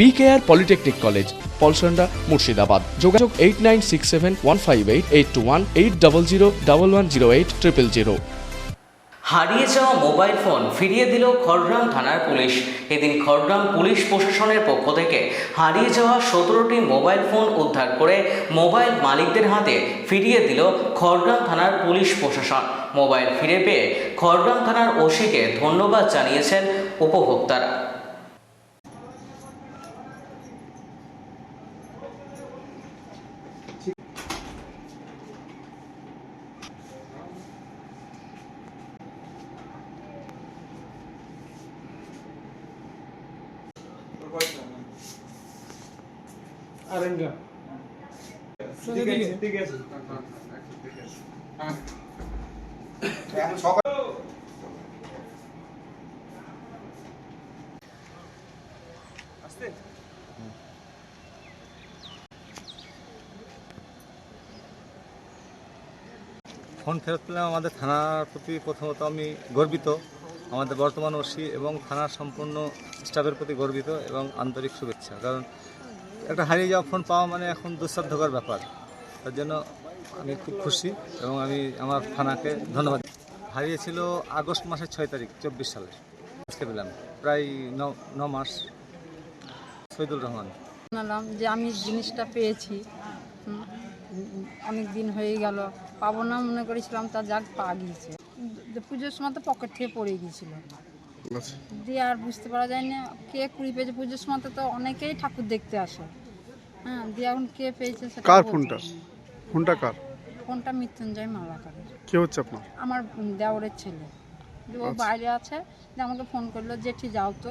BKR polytechnic college Palsanda Murshidabad যোগাযোগ eight nine six seven one five eight eight two one eight double zero double one zero eight triple zero হারিয়ে যাওয়া mobile phone ফিরিয়ে দিল খড়গ্রাম থানার police. এদিন Khargram police প্রশাসনের পক্ষ থেকে হারিয়ে যাওয়া সতেরোটি মোবাইল ফোন উদ্ধার করে মোবাইল মালিকদের হাতে ফিরিয়ে দিল খড়গ্রাম থানার পুলিশ প্রশাসন। মোবাইল ফিরে পেয়ে খড়গ্রাম থানার ওসিকে ধন্যবাদ জানিয়েছেন উপভোক্তারা। ফোন ফেরত পেলাম আমাদের থানার প্রতি প্রথমত আমি গর্বিত। আমাদের বর্তমান ওসি এবং থানার সম্পূর্ণ স্টাফের প্রতি গর্বিত এবং আন্তরিক শুভেচ্ছা। কারণ একটা হারিয়ে যাওয়া ফোন পাওয়া মানে এখন দুঃসাধ্যকর ব্যাপার। তার জন্য আমি খুব খুশি এবং আমি আমার থানাকে ধন্যবাদ। হারিয়েছিল আগস্ট মাসের ছয় তারিখ, চব্বিশ সালে আজকে পেলাম। প্রায় ন মাস। শহীদুল রহমান। জানালাম যে আমি জিনিসটা পেয়েছি। অনেক দিন হয়ে গেল। পাবো না মনে করেছিলাম, তা যাক পাওয়া গিয়েছে। পুজোর সময় তো পকেট থেকে পড়ে গিয়েছিল দিয়ে আর বুঝতে পারা যায় না কে কুড়ি পেয়েছে পুজোর সময় তো অনেকেই ঠাকুর দেখতে আসে। হ্যাঁ দিয়ে এখন কে পেয়েছে সেটা কার ফোনটা? ফোনটা কার? ফোনটা মৃত্যুঞ্জয় মালাকারের। কে হচ্ছে আপনার? আমার দেওরের ছেলে। ও বাইরে আছে দিয়ে আমাকে ফোন করল জেঠি যাও তো।